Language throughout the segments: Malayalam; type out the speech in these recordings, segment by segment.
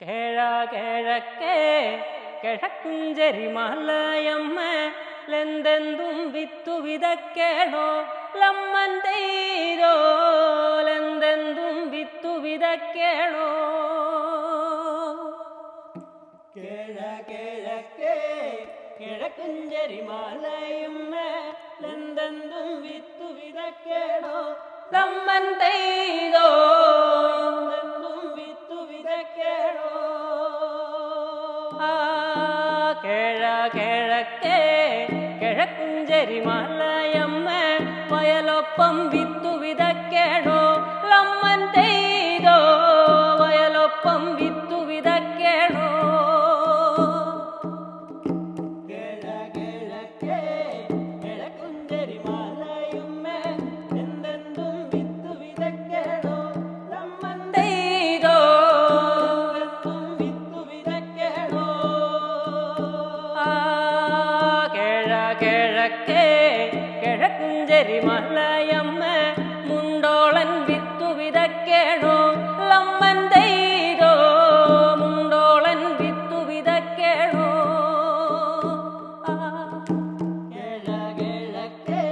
കേഴ കിഴക്കേ കിഴക്കുഞ്ചരി മലയമ്മ ലെന്തെന്തും വിത്തു വിതക്കേണോ ലമ്മൻ തെയ്തോ ലെന്തെന്തും വിത്തു വിതക്കേണോ? കേഴ കേഴക്കേ ലെന്തെന്തും വിത്തു വിതക്കേണോ? ലമ്മൻ തെയ്തോ കേഴ കിഴക്കേ കിഴക്കുഞ്ചരി മലയമ്മ വയലൊപ്പം വിത്തു വിതക്കേണോ ലമ്മൻ തെയ്തോ കിഴക്കേ കിഴക്കുഞ്ചരി മലയമ്മ മുണ്ടോളൻ വിത്തു വിതക്കേണോ ലമ്മൻ തെയ്തോ മുണ്ടോളൻ വിത്തു വിതക്കേണോ ആ കേഴ കിഴക്കേ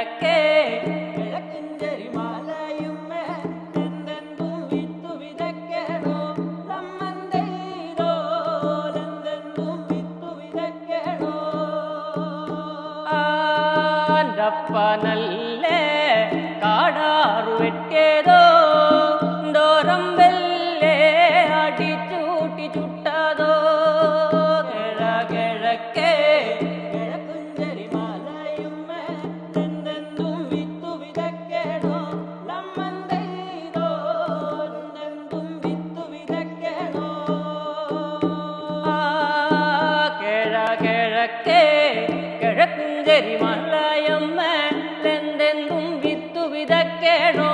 വിതക്കേണോ ആന്റപ്പനല്ലേ കാടാറു വെട്ടിയതോ? ഡോരം വെല്ലേ അടിച്ചൂട്ടി ചുട്ടതോ കരിമള്ളയമ്മ എന്തെന്തും വിത്തു വിതക്കേണോ